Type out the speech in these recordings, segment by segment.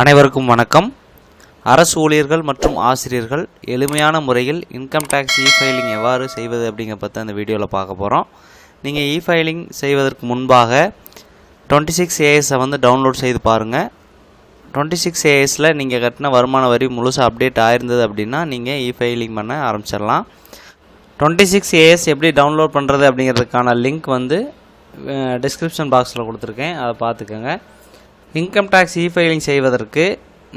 அனைவருக்கும் வணக்கம். அரசு ஊழியர்கள் மற்றும் ஆசிரியர்கள் எளிமையான முறையில் இன்கம் டேக்ஸ் இ ஃபைலிங் எவ்வாறு செய்வது அப்படிங்கிற பற்றி அந்த வீடியோவில் பார்க்க போகிறோம் நீங்கள் இ ஃபைலிங் செய்வதற்கு முன்பாக டுவெண்ட்டி சிக்ஸ் ஏஎஸை வந்து டவுன்லோட் செய்து பாருங்கள் டுவெண்ட்டி சிக்ஸ் ஏஎஸில் நீங்கள் கட்டின வருமான வரி முழுசாக அப்டேட் ஆயிருந்தது அப்படின்னா நீங்கள் இ ஃபைலிங் பண்ண ஆரம்பிச்சிடலாம். டுவெண்ட்டி சிக்ஸ் ஏஎஸ் எப்படி டவுன்லோட் பண்ணுறது அப்படிங்கிறதுக்கான லிங்க் வந்து டிஸ்கிரிப்ஷன் பாக்ஸில் கொடுத்துருக்கேன். அதை பார்த்துக்கோங்க. இன்கம் டேக்ஸ் இ ஃபைலிங் செய்வதற்கு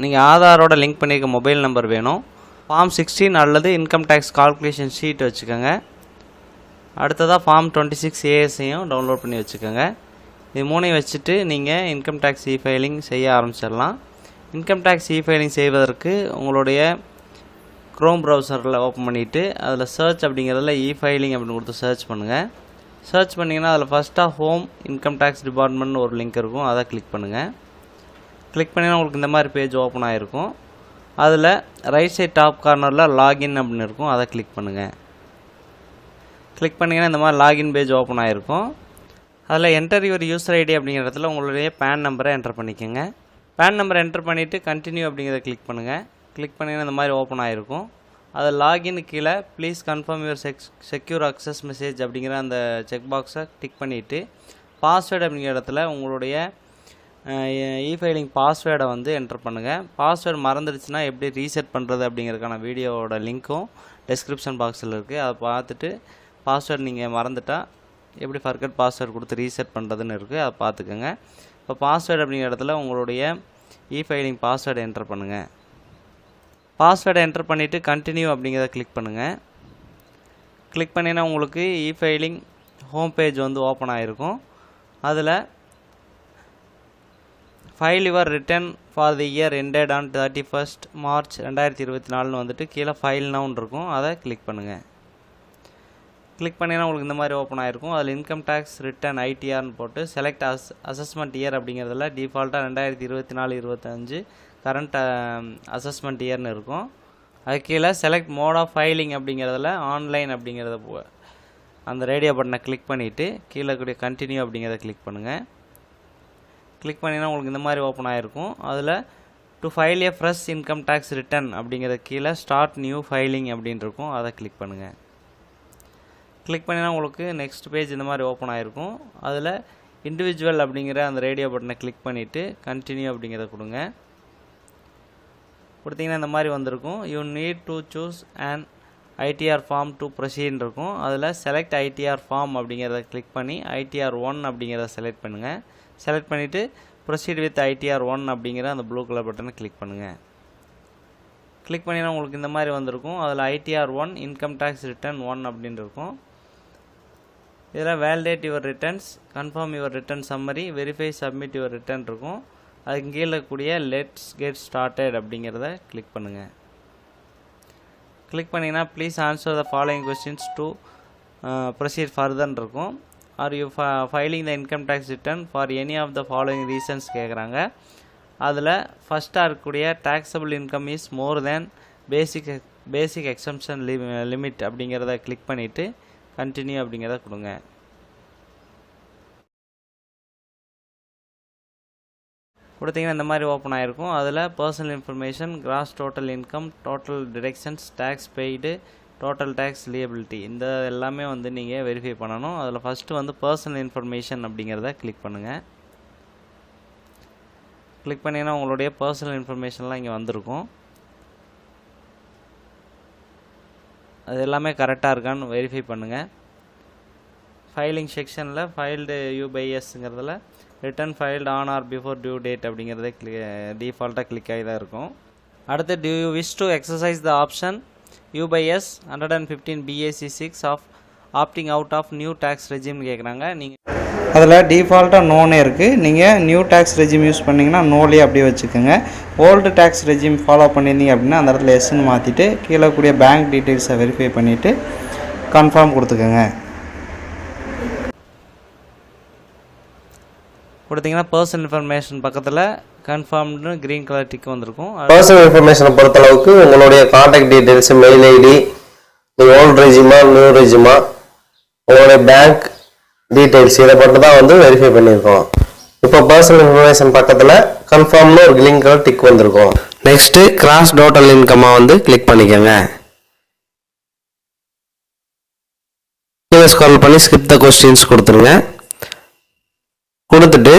நீங்கள் ஆதாரோட லிங்க் பண்ணியிருக்க மொபைல் நம்பர் வேணும். ஃபார்ம் சிக்ஸ்டீன் அல்லது இன்கம் டேக்ஸ் கால்குலேஷன் ஷீட் வச்சுக்கோங்க. அடுத்ததாக ஃபார்ம் டுவெண்ட்டி சிக்ஸ் ஏஎஸையும் டவுன்லோட் பண்ணி வச்சுக்கோங்க. இது மூணையும் வச்சுட்டு நீங்கள் இன்கம் டேக்ஸ் இ ஃபைலிங் செய்ய ஆரம்பிச்சிடலாம். இன்கம் டேக்ஸ் இ ஃபைலிங் செய்வதற்கு உங்களுடைய க்ரோம் ப்ரௌசரில் ஓப்பன் பண்ணிவிட்டு அதில் சர்ச் அப்படிங்கிறதுல இ ஃபைலிங் அப்படின்னு கொடுத்து சர்ச் பண்ணுங்கள் சர்ச் பண்ணிங்கன்னா அதில் ஃபஸ்ட்டாக ஹோம் இன்கம் டேக்ஸ் டிபார்ட்மெண்ட்னு ஒரு லிங்க் இருக்கும். அதை கிளிக் பண்ணுங்கள் கிளிக் பண்ணினா உங்களுக்கு இந்த மாதிரி பேஜ் ஓப்பன் ஆகிருக்கும் அதில் ரைட் சைட் டாப் கார்னரில் லாகின் அப்படின்னு இருக்கும். அதை கிளிக் பண்ணுங்கள் கிளிக் பண்ணிங்கன்னா இந்த மாதிரி லாகின் பேஜ் ஓப்பன் ஆகிருக்கும் அதில் என்டர் யுவர் யூசர் ஐடி அப்படிங்கிற இடத்துல உங்களுடைய பேன் நம்பரை என்டர் பண்ணிக்கோங்க. பேன் நம்பரை என்டர் பண்ணிவிட்டு கண்டினியூ அப்படிங்கிறத கிளிக் பண்ணுங்கள் கிளிக் பண்ணிங்கன்னா இந்த மாதிரி ஓப்பன் ஆகிருக்கும் அது லாகின் கீழே please confirm your check secure access message அப்படிங்கிற அந்த செக் பாக்ஸை டிக் பண்ணிவிட்டு பாஸ்வேர்டு அப்படிங்கிற இடத்துல உங்களுடைய இ ஃபைலிங் பாஸ்வேர்டை வந்து என்டர் பண்ணுங்கள் பாஸ்வேர்டு மறந்துடுச்சுன்னா எப்படி ரீசெட் பண்ணுறது அப்படிங்கிறதுக்கான வீடியோவோட லிங்க்கும் டிஸ்கிரிப்ஷன் பாக்ஸில் இருக்குது அதை பார்த்துட்டு பாஸ்வேர்டு நீங்கள் மறந்துட்டால் எப்படி ஃபர்கட் பாஸ்வேர்டு கொடுத்து ரீசெட் பண்ணுறதுன்னு இருக்குது அதை பார்த்துக்கோங்க. இப்போ பாஸ்வேர்டு அப்படிங்கிற இடத்துல உங்களுடைய இ ஃபைலிங் பாஸ்வேர்டு என்டர் பண்ணுங்கள் பாஸ்வேர்டை என்டர் பண்ணிவிட்டு கண்டினியூ அப்படிங்கிறத கிளிக் பண்ணுங்கள் கிளிக் பண்ணினா உங்களுக்கு இ ஃபைலிங் ஹோம் பேஜ் வந்து ஓப்பன் ஆகிருக்கும் அதில் file your return for the year ended on thirty first March ரெண்டாயிரத்தி இருபத்தி நாலுன்னு வந்துட்டு கீழே ஃபைல் இருக்கும். அதை கிளிக் பண்ணுங்கள் கிளிக் பண்ணிங்கன்னா உங்களுக்கு இந்த மாதிரி ஓப்பன் ஆகிருக்கும் அதில் இன்கம் டேக்ஸ் ரிட்டர்ன் ஐடிஆர்னு போட்டு செலக்ட் அஸ் அசஸ்மெண்ட் இயர் அப்படிங்கிறதுல டிஃபால்ட்டாக ரெண்டாயிரத்தி இருபத்தி நாலு இருபத்தஞ்சு கரண்ட் அசஸ்மெண்ட் இயர்னு இருக்கும். அது கீழே செலக்ட் மோட் ஆஃப் ஃபைலிங் அப்படிங்கிறதுல ஆன்லைன் அப்படிங்கிறத போ- அந்த ரேடியோ பட்டனை கிளிக் பண்ணிவிட்டு கீழே கூடிய கண்டினியூ அப்படிங்கிறத கிளிக் பண்ணுங்கள் கிளிக் பண்ணினா உங்களுக்கு இந்த மாதிரி ஓப்பன் ஆகிருக்கும் அதில் to file a fresh income tax return அப்படிங்கிற கீழே ஸ்டார்ட் நியூ ஃபைலிங் அப்படின்னு இருக்கும். அதை கிளிக் பண்ணுங்கள் கிளிக் பண்ணினா உங்களுக்கு நெக்ஸ்ட் பேஜ் இந்த மாதிரி ஓப்பன் ஆகிருக்கும் அதில் இண்டிவிஜுவல் அப்படிங்கிற அந்த ரேடியோ பட்டனை கிளிக் பண்ணிவிட்டு கண்டினியூ அப்படிங்கிறத கொடுங்க. கொடுத்தீங்கன்னா இந்த மாதிரி வந்திருக்கும். You need to choose and ITR form to proceed இருக்கும். அதில் செலக்ட் ஐடிஆர் ஃபார்ம் அப்படிங்கிறத கிளிக் பண்ணி ஐடிஆர் ஒன் அப்படிங்கிறத செலக்ட் பண்ணுங்கள் செலக்ட் பண்ணிவிட்டு ப்ரொசீட் வித் ஐடிஆர் ஒன் அப்படிங்கிற அந்த ப்ளூ கலர் பட்டனை கிளிக் பண்ணுங்கள் கிளிக் பண்ணினா உங்களுக்கு இந்த மாதிரி வந்திருக்கும். அதில் ITR one income tax return one அப்படின்னு இருக்கும். இதில் validate your returns confirm your return summary verify submit your return இருக்கும். அதுக்கு கீழே கூடிய லெட்ஸ் கெட் ஸ்டார்டட் அப்படிங்கிறத கிளிக் பண்ணுங்கள் கிளிக் பண்ணிங்கன்னா please answer the following questions to proceed ஃபர்தர்ன்னு இருக்கும். Are you filing the income tax return for any of the following reasons கேட்குறாங்க அதில் ஃபஸ்ட்டாக இருக்கக்கூடிய taxable income is more than basic basic exemption limit அப்படிங்கிறத click பண்ணிவிட்டு continue அப்படிங்கிறத கொடுங்க. கொடுத்தீங்கன்னா இந்த மாதிரி ஓப்பன் ஆகிருக்கும் அதில் personal information gross total income total deductions tax paid total tax liability இந்த எல்லாமே வந்து நீங்கள் வெரிஃபை பண்ணணும். அதில் ஃபஸ்ட்டு வந்து பர்சனல் இன்ஃபர்மேஷன் அப்படிங்கிறத கிளிக் பண்ணுங்கள் கிளிக் பண்ணிங்கன்னா உங்களுடைய பர்சனல் இன்ஃபர்மேஷன்லாம் இங்கே வந்திருக்கும். அது எல்லாமே கரெக்டாக இருக்கான்னு வெரிஃபை பண்ணுங்கள் ஃபைலிங் செக்ஷனில் filed யூபைஎஸ்ங்கிறதுல return filed on or before due date அப்படிங்கிறத கிளி டிஃபால்ட்டாக கிளிக் ஆகி தான் இருக்கும். அடுத்து do you wish to exercise the option U by S hundred and fifteen BAC six of opting out of new tax ரெஜிம்னு கேட்குறாங்க நீங்கள் அதில் டிஃபால்ட்டாக நோனே இருக்குது நீங்கள் நியூ டேக்ஸ் ரெஜிம் யூஸ் பண்ணிங்கன்னா நோலே அப்படியே வச்சுக்கோங்க. ஓல்டு டேக்ஸ் ரெஜிம் ஃபாலோ பண்ணியிருந்தீங்க அப்படின்னா அந்த இடத்துல எஸ்ன்னு மாற்றிட்டு கீழே கூடிய பேங்க் டீட்டெயில்ஸை வெரிஃபை பண்ணிவிட்டு கன்ஃபார்ம் கொடுத்துக்கோங்க. கொடுத்தீங்கன்னா பர்சனல் இன்ஃபர்மேஷன் பக்கத்தில் கன்ஃபார்ம்னு க்ரீன் கலர் டிக் வந்திருக்கும். பர்சனல் இன்ஃபர்மேஷனை பொறுத்தளவுக்கு உங்களுடைய contact details mail ID old old ரெஜிமா new ரெஜிமா உங்களுடைய பேங்க் டீட்டெயில்ஸ் இதை மட்டும் தான் வந்து வெரிஃபை பண்ணியிருக்கோம். இப்போ பர்சனல் இன்ஃபர்மேஷன் பக்கத்தில் கன்ஃபார்ம்னு ஒரு க்ளீன் கலர் டிக் வந்திருக்கும். நெக்ஸ்ட்டு கிராஸ் டோட்டல் இன்கம்மை வந்து கிளிக் பண்ணிக்கோங்க. கீழே ஸ்க்ரால் பண்ணி ஸ்கிப் த கொஸ்டின்ஸ் கொடுத்துருங்க. கொடுத்துட்டு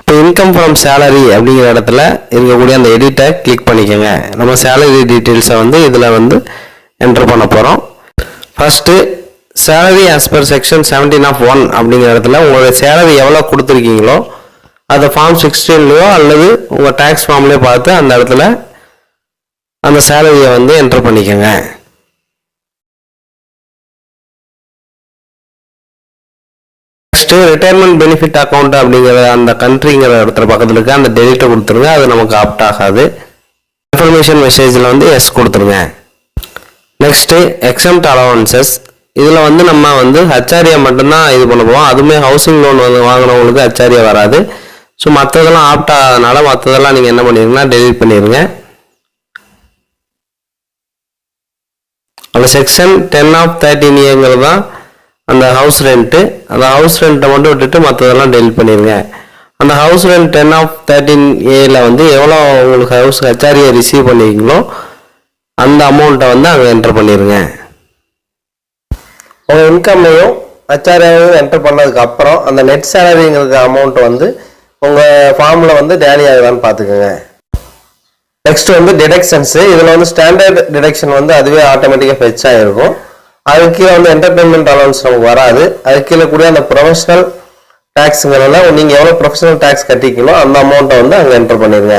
இப்போ இன்கம் ஃப்ரம் சேலரி அப்படிங்கிற இடத்துல இருக்கக்கூடிய அந்த எடிட்டை கிளிக் பண்ணிக்கோங்க. நம்ம சேலரி டீட்டெயில்ஸை வந்து இதில் வந்து என்டர் பண்ண போகிறோம் first salary as per section seventeen of one அப்படிங்கிற இடத்துல உங்களுடைய சேலரி எவ்வளோ கொடுத்துருக்கீங்களோ அதை ஃபார்ம் சிக்ஸ்டீன்லையோ அல்லது உங்கள் டேக்ஸ் ஃபார்ம்லேயோ பார்த்து அந்த இடத்துல அந்த சேலரியை வந்து என்டர் பண்ணிக்கோங்க. நெக்ஸ்ட்டு ரிட்டையர்மெண்ட் பெனிஃபிட் அக்கௌண்ட் அப்படிங்கிற அந்த கண்ட்ரிங்கிற இடத்துல பக்கத்தில் இருக்க அந்த டெலிட்டை கொடுத்துருங்க. அது நமக்கு ஆப்ட் ஆகாது. இன்ஃபர்மேஷன் மெசேஜில் வந்து எஸ் கொடுத்துருங்க. நெக்ஸ்ட்டு எக்ஸம்ட் அலவன்சஸ் இதில் வந்து நம்ம வந்து ஹச்ஆரியா மட்டும்தான் இது பண்ண போவோம் அதுவுமே ஹவுசிங் லோன் வந்து வாங்கினவங்களுக்கு ஹச்ஆரியா வராது. ஸோ மற்றதெல்லாம் ஆப்ட் ஆகாதனால மற்றதெல்லாம் நீங்கள் என்ன பண்ணிருங்கன்னா டெலிட் பண்ணிடுங்க அந்த செக்ஷன் டென் ஆஃப் தேர்ட்டின் ஏங்கிறது தான் அந்த ஹவுஸ் ரெண்ட்டு அந்த ஹவுஸ் ரெண்ட்டை மட்டும் விட்டுட்டு மற்றதெல்லாம் டெலிட் பண்ணிடுங்க அந்த house rent ten of thirteen ஏல வந்து எவ்வளோ உங்களுக்கு ஹவுஸ் ஹெச்ஆரியை ரிசீவ் பண்ணிருக்கீங்களோ அந்த அமௌண்ட்டை வந்து அங்கே என்டர் பண்ணிடுங்க உங்கள் இன்கம்மையும் ஹெச்ஆர்ஐயும் என்டர் பண்ணதுக்கு அப்புறம் அந்த நெட் சேலரிங்கிறது அமௌண்ட் வந்து உங்கள் ஃபார்மில் வந்து டேலி ஆகுதான்னு பார்த்துக்கோங்க நெக்ஸ்ட் வந்து டிடக்ஷன்ஸு இதில் வந்து ஸ்டாண்டர்ட் டிடக்ஷன் வந்து அதுவே ஆட்டோமேட்டிக்காக ஃபெச் ஆகிருக்கும் அதுக்கு கீழே வந்து என்டர்டைன்மெண்ட் அலவன்ஸ் நமக்கு வராது. அதுக்கு கீழே கூட அந்த ப்ரொஃபஷனல் டேக்ஸுங்கிறதுல நீங்கள் எவ்வளோ ப்ரொஃபஷனல் டேக்ஸ் கட்டிக்கணும் அந்த அமௌண்ட்டை வந்து அங்கே என்டர் பண்ணிடுங்க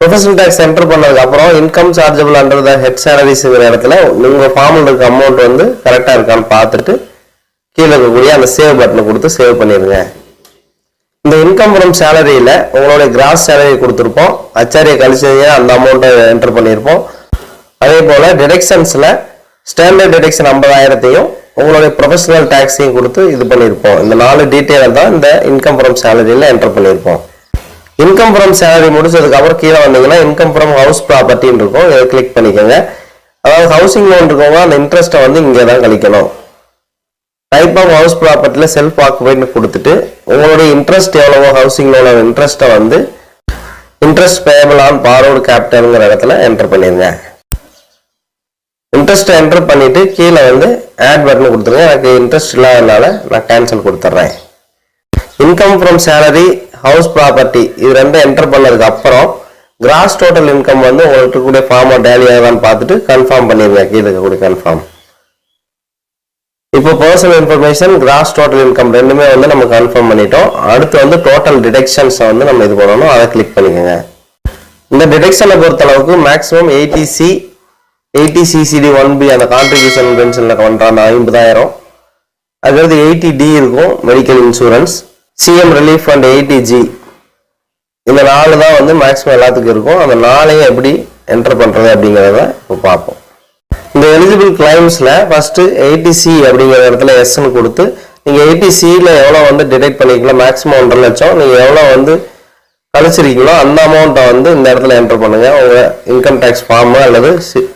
ப்ரொஃபஷனல் டேக்ஸ் என்டர் பண்ணதுக்கப்புறம் income chargeable under the head சேலரிஸுங்கிற இடத்துல உங்கள் ஃபார்மில் இருக்க அமௌண்ட் வந்து கரெக்டாக இருக்கான்னு பார்த்துட்டு கீழே இருக்கக்கூடிய அந்த சேவ் பட்டனை கொடுத்து சேவ் பண்ணிடுங்க இந்த இன்கம் ஃப்ரம் சேலரியில் உங்களுடைய கிராஸ் சேலரி கொடுத்துருப்போம். அச்சாரியை கழிச்சதையே அந்த அமௌண்ட்டை என்டர் பண்ணியிருப்போம் அதே போல் டிடெக்ஷன்ஸில் ஸ்டாண்டர்ட் டிடக்ஷன் ஐம்பதாயிரத்தையும் உங்களுடைய ப்ரொஃபஷனல் டேக்ஸையும் கொடுத்து இது பண்ணியிருப்போம். இந்த நாலு டீட்டெயில் தான் இந்த இன்கம் ஃப்ரம் சேலரியில் என்டர் பண்ணியிருப்போம். இன்கம் ஃப்ரம் சேலரி முடிச்சதுக்கப்புறம் கீழே வந்தீங்கன்னா இன்கம் ஃப்ரம் ஹவுஸ் ப்ராப்பர்ட்டின்னு இருக்கும். இதை கிளிக் பண்ணிக்கோங்க. அதாவது ஹவுசிங் லோன் இருக்கவங்க அந்த இன்ட்ரெஸ்ட்டை வந்து இங்கே தான் கழிக்கணும். டைப் ஆஃப் ஹவுஸ் ப்ராப்பர்ட்டியில் செல்ஃப் ஆக்குபைட்னு கொடுத்துட்டு உங்களுடைய இன்ட்ரெஸ்ட் எவ்வளவோ ஹவுசிங் லோனோட இன்ட்ரெஸ்ட்டை வந்து இன்ட்ரெஸ்ட் பேபிள் ஆன் பாரோடு கேபிட்டலுங்கிற இடத்துல என்டர் பண்ணிடுங்க இன்ட்ரெஸ்ட் என்டர் பண்ணிட்டு கீழே வந்து ஆட் பட்டன் கொடுத்துருங்க. எனக்கு இன்ட்ரெஸ்ட் இல்லாதனால நான் கேன்சல் கொடுத்துட்றேன் income from salary house property இது ரெண்டும் என்டர் பண்ணதுக்கு அப்புறம் கிராஸ் டோட்டல் இன்கம் வந்து உங்களுக்கு கூட ஃபார்மாக டேலி ஆகலான்னு பார்த்துட்டு கன்ஃபார்ம் பண்ணிடுங்க கீழே கூட கன்ஃபார்ம் இப்போ personal information gross total income ரெண்டுமே வந்து நம்ம கன்ஃபார்ம் பண்ணிட்டோம். அடுத்து வந்து டோட்டல் டிடெக்ஷன்ஸை வந்து நம்ம இது பண்ணணும். அதை கிளிக் பண்ணிக்கோங்க. இந்த டிடெக்ஷனை பொறுத்த அளவுக்கு maximum eighty C eighty CCD one B அந்த கான்ட்ரிபியூஷன் பென்ஷனில் பண்ணுறாங்க ஐம்பதாயிரம். அதுக்கடுத்து எயிட்டி டி இருக்கும் medical insurance CM relief and eighty G இந்த நாலு தான் வந்து மேக்ஸிமம் எல்லாத்துக்கும் இருக்கும். அந்த நாளையும் எப்படி என்டர் பண்ணுறது அப்படிங்கிறத இப்போ பார்ப்போம். இந்த எலிஜிபிள் கிளைம்ஸில் ஃபஸ்ட்டு எயிட்டி சி அப்படிங்கிற இடத்துல எஸ்ன்னு கொடுத்து நீங்கள் எயிட்டி சியில் எவ்வளோ வந்து டிடெக்ட் பண்ணிக்கலாம்? மேக்ஸிமம் ஒன்றரை லட்சம். நீங்கள் எவ்வளோ வந்து கழிச்சிருக்கீங்களோ அந்த அமௌண்ட்டை வந்து இந்த இடத்துல என்டர் பண்ணுங்கள் உங்கள் இன்கம் டேக்ஸ் ஃபார்மு அல்லது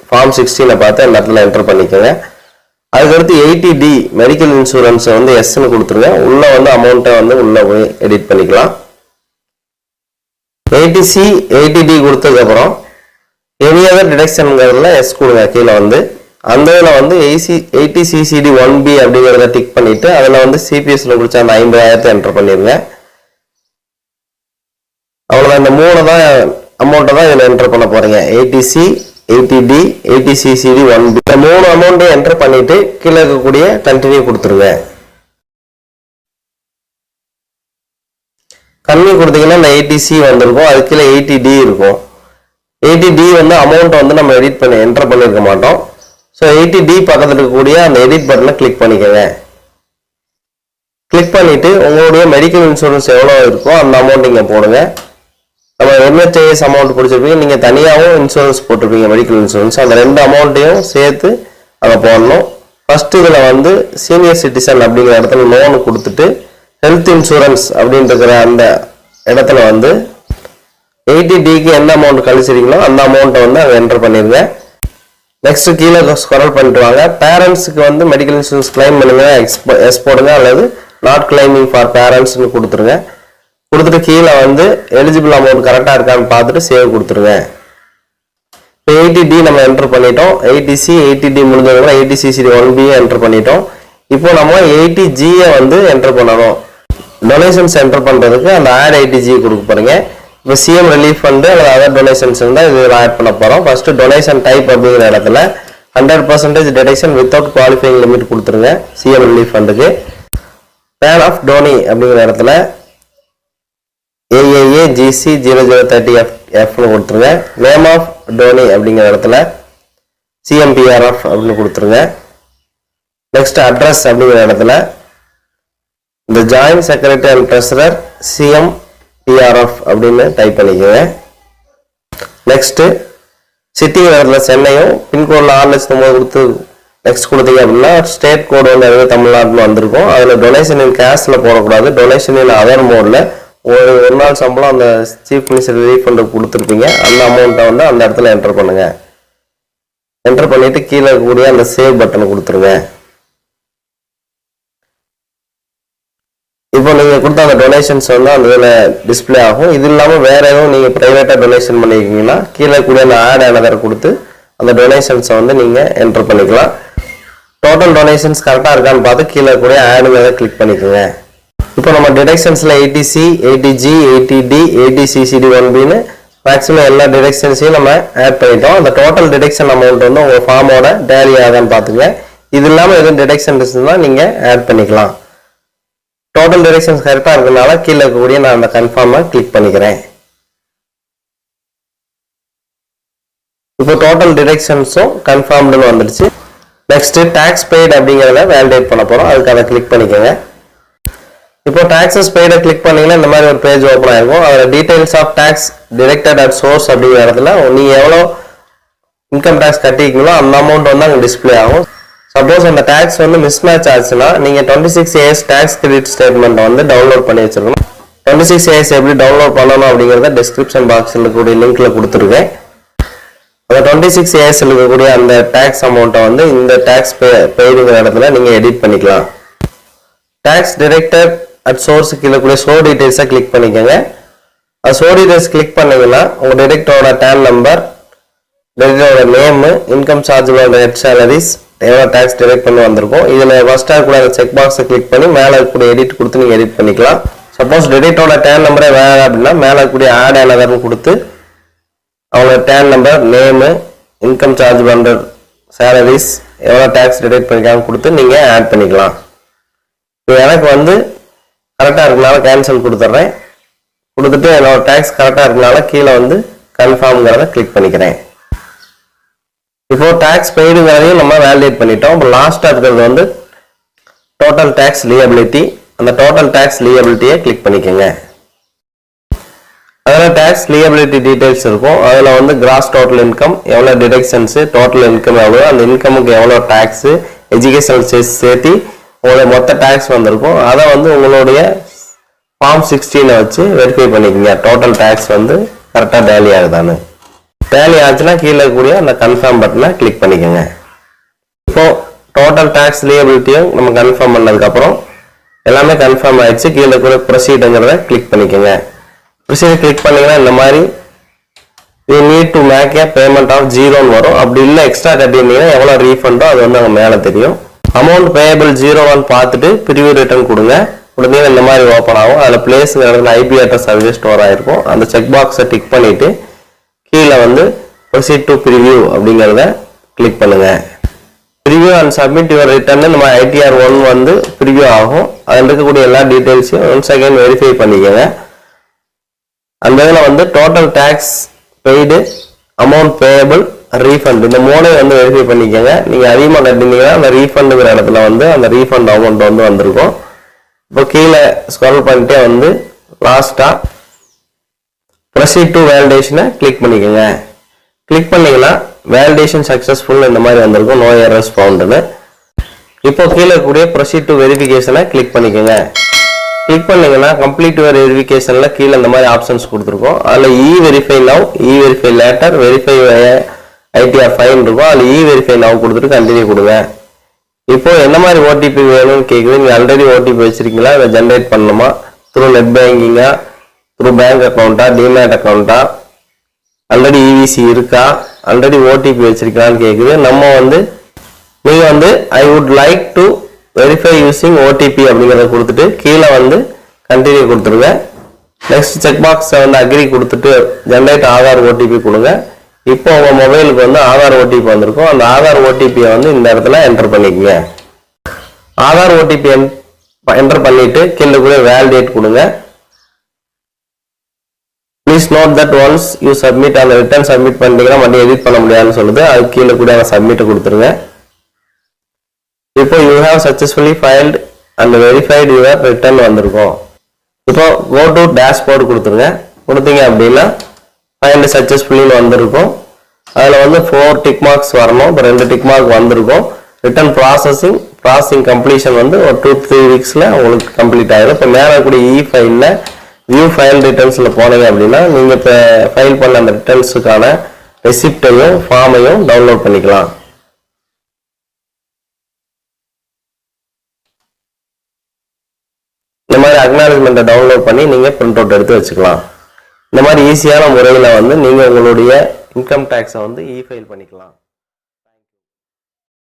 ஃபார்ம் சிக்ஸ்டீனை பார்த்து அந்த இடத்துல என்டர் பண்ணிக்கோங்க. அதுக்கடுத்து எயிட்டி டி மெடிக்கல் இன்சூரன்ஸை வந்து எஸ்ன்னு கொடுத்துருங்க. உள்ளே வந்து அமௌண்ட்டை வந்து உள்ளே போய் எடிட் பண்ணிக்கலாம். எயிட்டி சி எயிட்டி டி கொடுத்ததுக்கப்புறம் எனி அதர் டிடக்ஷனுங்கிறதுல எஸ் கொடுங்க கீழே வந்து. அந்த இதில் வந்து எயிசி எயிட்டி சிசிடி ஒன் பி அப்படிங்கிறத டிக் பண்ணிவிட்டு அதில் வந்து சிபிஎஸ்சில் குடிச்ச அந்த ஐம்பதாயிரத்தை என்டர் பண்ணிடுங்க அவ்வளோதான் இந்த மூணு தான் அமௌண்ட்டை தான் இதில் என்டர் பண்ண போகிறீங்க eighty C eighty D eighty CCD one B இந்த மூணு அமௌண்ட்டையும் என்டர் பண்ணிவிட்டு கீழே இருக்கக்கூடிய கண்டினியூ கொடுத்துருங்க. கண்டினியூ கொடுத்தீங்கன்னா இந்த எயிட்டி சி வந்திருக்கும். அது கீழே எயிட்டி டி இருக்கும். எயிட்டி டி வந்து அமௌண்ட்டை வந்து நம்ம எடிட் பண்ணி என்டர் பண்ணியிருக்க மாட்டோம். ஸோ எயிட்டி டி பக்கத்தில் இருக்கக்கூடிய அந்த எடிட் பட்டனை கிளிக் பண்ணிக்கோங்க. கிளிக் பண்ணிவிட்டு உங்களுடைய மெடிக்கல் இன்சூரன்ஸ் எவ்வளோ இருக்கோ அந்த அமௌண்ட் இங்கே போடுங்க. நம்ம எம்ஹெச்ஐஎஸ் அமௌண்ட் பிடிச்சிருப்பீங்க. நீங்கள் தனியாகவும் இன்சூரன்ஸ் போட்டிருப்பீங்க மெடிக்கல் இன்சூரன்ஸ் அந்த ரெண்டு அமௌண்ட்டையும் சேர்த்து அதை போடணும். ஃபஸ்ட்டு இதில் வந்து சீனியர் சிட்டிசன் அப்படிங்கிற இடத்துல லோன் கொடுத்துட்டு ஹெல்த் இன்சூரன்ஸ் அப்படின்ற அந்த இடத்துல வந்து எயிட்டி டிக்கு எந்த அமௌண்ட் கழிச்சிருக்கீங்களோ அந்த அமௌண்ட்டை வந்து அங்கே என்டர் பண்ணிடுங்க நெக்ஸ்ட் கீழே ஸ்கொரல் பண்ணிட்டு வாங்க. பேரண்ட்ஸுக்கு வந்து மெடிக்கல் இன்சூரன்ஸ் கிளைம் பண்ணுங்க எக்ஸ் எஸ் போடுங்க அல்லது நாட் கிளைமிங் ஃபார் பேரண்ட்ஸ்னு கொடுத்துருங்க. கொடுத்துட்டு கீழே வந்து எலிஜிபிள் அமௌண்ட் கரெக்டாக இருக்கான்னு பார்த்துட்டு சேவ் கொடுத்துருங்க இப்போ எயிட்டி டி நம்ம என்டர் பண்ணிட்டோம். எயிட்டி சி எயிட்டி டி முடிஞ்சதுக்கப்புறம் எயிட்டி சிசி ஒன் பியை என்டர் பண்ணிட்டோம். இப்போ நம்ம எயிட்டி ஜியை வந்து என்டர் பண்ணணும். டொனேஷன்ஸ் என்டர் பண்ணுறதுக்கு அந்த ஆட் எயிட்டி ஜி கொடுக்க போறீங்க. இப்போ சிஎம் ரிலீஃப் ஃபண்டு அல்லது அதர் டொனேஷன்ஸ் இருந்தால் இது ஆட் பண்ண போகிறோம் ஃபஸ்ட்டு டொனேஷன் டைப் அப்படிங்கிற இடத்துல hundred percentage deduction without qualifying limit கொடுத்துருங்க. சிஎம் ரிலீஃப் ஃபண்டுக்கு பேன் ஆஃப் டோனி அப்படிங்கிற இடத்துல AAA GC zero zero thirty F எஃப்னு கொடுத்துருங்க. நேம் ஆஃப் டோனி அப்படிங்கிற இடத்துல சிஎம்பிஆர்எஃப் அப்படின்னு கொடுத்துருங்க. நெக்ஸ்ட் அட்ரஸ் அப்படிங்கிற இடத்துல இந்த joint secretary and treasurer CM PRF அப்படின்னு டைப் பண்ணிக்கோங்க. நெக்ஸ்ட்டு சிட்டிங்கிற இடத்துல சென்னையும் பின்கோடில் ஆறு லட்சத்து ஒம்பது கொடுத்து நெக்ஸ்ட் கொடுத்தீங்க அப்படின்னா ஸ்டேட் கோடு வந்து தமிழ்நாட்டில் வந்திருக்கும். அதில் டொனேஷன் இன் கேஷில் போடக்கூடாது. டொனேஷன் இன் அதர் மோடில் ஒரு ஒரு நாள் சம்பளம் அந்த சீஃப் மினிஸ்டர் ரீஃபண்டு கொடுத்துருப்பீங்க. அந்த அமௌண்ட்டை வந்து அந்த இடத்துல என்டர் பண்ணுங்க. என்டர் பண்ணிட்டு கீழே இருக்கக்கூடிய அந்த சேவ் பட்டனை கொடுத்துருங்க. இப்போ நீங்கள் கொடுத்த அந்த டொனேஷன்ஸ் வந்து அந்த இதில் டிஸ்ப்ளே ஆகும். இது இல்லாமல் வேற எதுவும் நீங்கள் ப்ரைவேட்டாக டொனேஷன் பண்ணியிருக்கீங்கன்னா கீழே கூடிய அந்த ஆட் அனதர் கொடுத்து அந்த டொனேஷன்ஸை வந்து நீங்கள் என்டர் பண்ணிக்கலாம். டோட்டல் டொனேஷன்ஸ் கரெக்டாக இருக்கான்னு பார்த்து கீழே கூடிய ஆடுங்கிறத கிளிக் பண்ணிக்கோங்க. இப்போ நம்ம டிடெக்ஷன்ஸில் ADC ADG eighty ADCCD D CCD one பின்னு மேக்ஸிமம் எல்லா டிடெக்ஷன்ஸையும் நம்ம ஆட் பண்ணிட்டோம். அந்த டோட்டல் டிடெக்ஷன் அமௌண்ட் வந்து உங்கள் ஃபார்மோட டேலி ஆகான்னு பார்த்துங்க. இது இல்லாமல் எதுவும் டிடெக்ஷன் இருந்தால் நீங்கள் ஆட் பண்ணிக்கலாம். டோட்டல் டிரெக்ஷன்ஸ் கரெக்டாக இருக்கிறதுனால கீழே இருக்கக்கூடிய நான் அந்த கன்ஃபார்மை கிளிக் பண்ணிக்கிறேன். இப்போ டோட்டல் டிரெக்ஷன்ஸும் கன்ஃபார்ம்டுன்னு வந்துடுச்சு நெக்ஸ்ட்டு டேக்ஸ் பெய்டு அப்படிங்கிறத வேலிடேட் பண்ண போகிறோம் அதுக்கு அதை கிளிக் பண்ணிக்கோங்க. இப்போ டாக்ஸஸ் பெய்டை கிளிக் பண்ணீங்கன்னா இந்த மாதிரி ஒரு பேஜ் ஓப்பன் ஆயிருக்கும். அதில் details of tax deducted at source அப்படிங்கிற இடத்துல நீங்கள் எவ்வளோ இன்கம் டேக்ஸ் கட்டிருக்கீங்களோ அந்த அமௌண்ட் வந்து அங்கே டிஸ்ப்ளே ஆகும். சப்போஸ் அந்த டேக்ஸ் வந்து மிஸ்மேட்ச் ஆச்சுன்னா நீங்கள் twenty six AS tax credit ஸ்டேட்மெண்ட்டை வந்து டவுன்லோட் பண்ணி வச்சிருக்கணும். டுவெண்ட்டி சிக்ஸ் ஏஎஸ் எப்படி டவுன்லோட் பண்ணணும் அப்படிங்கிறத டிஸ்கிரிப்ஷன் பாக்ஸில் இருக்கக்கூடிய லிங்க்ல கொடுத்துருக்கேன். அந்த டுவெண்ட்டி சிக்ஸ் ஏஎஸ் இருக்கக்கூடிய அந்த டேக்ஸ் அமௌண்ட்டை வந்து இந்த டேக்ஸ் பே பெய்டுங்கிற இடத்துல நீங்கள் எடிட் பண்ணிக்கலாம். டேக்ஸ் டிரெக்டர் அட் சோர்ஸ் கீழே கூடிய ஷோ டீடைல்ஸை கிளிக் பண்ணிக்கோங்க. அது ஷோ டீடைல்ஸ் கிளிக் பண்ணிங்கன்னா உங்கள் டிரெக்டரோட டேன் நம்பர் டிரெக்டரோட நேமு இன்கம் சார்ஜோட ஹெட் சேலரிஸ் எவ்வளோ டேக்ஸ் டிரெக்ட் பண்ணி வந்திருக்கும். இதில் ஃபஸ்ட்டாக கூட அந்த செக் பாக்ஸை கிளிக் பண்ணி மேலே இருக்கக்கூடிய எடிட் கொடுத்து நீங்கள் எடிட் பண்ணிக்கலாம். சப்போஸ் டிரெக்டரோட டேன் நம்பரே வேறு அப்படின்னா மேலே இருக்கக்கூடிய ஆட் அனதர்னு கொடுத்து அவங்களோட TAN number name income charge பண்ணுற சேலரிஸ் எவ்வளோ டேக்ஸ் டிடெக்ட் பண்ணிருக்காங்க கொடுத்து நீங்கள் ஆட் பண்ணிக்கலாம். இப்போ எனக்கு வந்து கரெக்டாக இருக்கனால கேன்சல் கொடுத்துட்றேன். கொடுத்துட்டு என்னோட டேக்ஸ் கரெக்டாக இருக்கனால கீழே வந்து கன்ஃபார்ம்ங்கிறத கிளிக் பண்ணிக்கிறேன். இப்போ டேக்ஸ் பெய்டுங்கிறதையும் நம்ம வேலிடேட் பண்ணிட்டோம். இப்போ லாஸ்ட்டாக இருக்கிறது வந்து டோட்டல் டேக்ஸ் லியபிலிட்டி அந்த டோட்டல் டேக்ஸ் லியபிலிட்டியை கிளிக் பண்ணிக்கோங்க. அதில் டேக்ஸ் லியபிலிட்டி டீட்டெயில்ஸ் இருக்கும். அதில் வந்து கிராஸ் டோட்டல் இன்கம் எவ்வளோ டிடெக்ஷன்ஸு டோட்டல் இன்கம் எவ்வளோ அந்த இன்கமுக்கு எவ்வளோ டேக்ஸு எஜுகேஷனல் சேர்த்து உங்களுடைய மொத்த டேக்ஸ் வந்திருக்கும். அதை வந்து உங்களுடைய ஃபார்ம் சிக்ஸ்டீனை வச்சு வெரிஃபை பண்ணிக்கோங்க. டோட்டல் டேக்ஸ் வந்து கரெக்டாக டேலி ஆகுதான்னு. டேலி ஆச்சுன்னா கீழே இருக்கக்கூடிய அந்த கன்ஃபார்ம் பட்டனை கிளிக் பண்ணிக்கோங்க. இப்போ டோட்டல் டேக்ஸ் லியபிலிட்டியும் நம்ம கன்ஃபார்ம் பண்ணதுக்கப்புறம் எல்லாமே கன்ஃபார்ம் ஆயிடுச்சு. கீழே இருக்கிற ப்ரொசீடுங்கிறத கிளிக் பண்ணிக்கோங்க. ப்ரொசீடர் கிளிக் பண்ணிங்கன்னா இந்த மாதிரி you need to make a payment of ஜீரோன்னு வரும். அப்படி இல்லை எக்ஸ்ட்ரா கட்டியிருந்தீங்கன்னா எவ்வளோ ரீஃபண்டோ அது வந்து அங்கே மேலே தெரியும். அமௌண்ட் பேயபிள் ஜீரோவான்னு பார்த்துட்டு ப்ரிவியூ ரிட்டர்ன் கொடுங்க. உடனே இந்த மாதிரி ஓப்பன் ஆகும். அதில் பிளேஸுங்கிற இடத்துல ஐபி அட்ரஸ் அதுவே ஸ்டோர் ஆகிருக்கும் அந்த செக் பாக்ஸை டிக் பண்ணிவிட்டு கீழே வந்து ப்ரொசீட் டு ப்ரிவியூ அப்படிங்கிறத கிளிக் பண்ணுங்கள் preview and submit your return நம்ம ஐடிஆர் ஒன் வந்து ப்ரிவியூ ஆகும். அதில் இருக்கக்கூடிய எல்லா டீட்டெயில்ஸையும் ஒன் செகண்ட் வெரிஃபை பண்ணிக்கோங்க. அந்த இதில் வந்து total tax paid amount payable refund இந்த மூணையும் வந்து வெரிஃபை பண்ணிக்கோங்க. நீங்கள் அதிகமாக கட்டினீங்கன்னா அந்த ரீஃபண்டுங்கிற இடத்துல வந்து அந்த ரீஃபண்ட் அமௌண்ட் வந்து வந்திருக்கும். இப்போ கீழே ஸ்க்ரோல் பண்ணிட்டே வந்து லாஸ்ட்டாக ப்ரொசீட் டு வேலிடேஷனை கிளிக் பண்ணிக்கோங்க. கிளிக் பண்ணிங்கன்னா வேலிடேஷன் சக்ஸஸ்ஃபுல் இந்த மாதிரி வந்திருக்கும். நோ எரர்ஸ் ஃபவுண்டுன்னு இப்போ கீழே இருக்கக்கூடிய ப்ரொசீட் டு வெரிஃபிகேஷனை கிளிக் பண்ணிக்கோங்க. கிளிக் பண்ணீங்கன்னா கம்ப்ளீட் யுவர் வெரிஃபிகேஷனில் கீழே இந்த மாதிரி ஆப்ஷன்ஸ் கொடுத்துருக்கோம். அதில் e verify love e verify later verify ITR fine இருக்கும் அதில் இ வெரிஃபை நான் கொடுத்துட்டு கண்டினியூ கொடுங்க. இப்போ என்ன மாதிரி ஓடிபி வேணும்னு கேட்குது நீங்கள் ஆல்ரெடி ஓடிபி வச்சிருக்கீங்களா? அதை ஜென்ரேட் பண்ணணுமா? த்ரூ நெட் பேங்கிங்கா த்ரூ பேங்க் அக்கௌண்ட்டா டிமேட் அக்கௌண்ட்டா ஆல்ரெடி இவிசி இருக்கா? ஆல்ரெடி ஓடிபி வச்சிருக்கான்னு கேட்குது நம்ம வந்து நீங்கள் வந்து I would like to verify using OTP அப்படிங்கிறத கொடுத்துட்டு கீழே வந்து கண்டினியூ கொடுத்துருங்க. நெக்ஸ்ட் செக் பாக்ஸை வந்து அக்ரி கொடுத்துட்டு ஜென்ரேட் ஆதார் ஓடிபி கொடுங்க. இப்போ உங்கள் மொபைலுக்கு வந்து ஆதார் ஓடிபி வந்திருக்கும். அந்த ஆதார் ஓடிபியை வந்து இந்த இடத்துல என்டர் பண்ணிக்கங்க. ஆதார் ஓடிபி என்டர் பண்ணிட்டு கீழே கூட வேலிடேட் கொடுங்க. Please note that once you submit அந்த ரிட்டர்ன் சப்மிட் பண்ணிட்டீங்கன்னா மறுபடியும் எடிட் பண்ண முடியாதுன்னு சொல்லுது. அது கீழே கூட அதை சப்மிட் கொடுத்துருங்க. இப்போ you have successfully filed and verified your return வந்திருக்கும். இப்போ கோ டு டேஷ்போர்டு கொடுத்துருங்க. கொடுத்தீங்க அப்படின்னா ஃபைண்ட் சக்சஸ்ஃபுல்லின்னு வந்திருக்கும். அதில் வந்து ஃபோர் டிக் மார்க்ஸ் வரணும். இப்போ ரெண்டு டிக் மார்க் வந்திருக்கும். ரிட்டர்ன் ப்ராசஸிங் ப்ராசஸிங் கம்ப்ளீஷன் வந்து ஒரு டூ த்ரீ வீக்ஸில் உங்களுக்கு கம்ப்ளீட் ஆகிடும் இப்போ மேலே கூடிய இ ஃபைலில் வியூ ஃபைல் ரிட்டர்ன்ஸில் போனீங்க அப்படின்னா நீங்கள் இப்போ ஃபைல் பண்ண அந்த ரிட்டர்ன்ஸுக்கான ரெசிப்டையும் ஃபார்மையும் டவுன்லோட் பண்ணிக்கலாம். இந்த மாதிரி அக்னாலஜ்மெண்ட்டை டவுன்லோட் பண்ணி நீங்கள் பிரிண்ட் அவுட் எடுத்து வச்சுக்கலாம். இந்த மாதிரி ஈஸியான முறையில் வந்து நீங்கள் உங்களுடைய இன்கம் டேக்ஸை வந்து இ ஃபைல் பண்ணிக்கலாம்.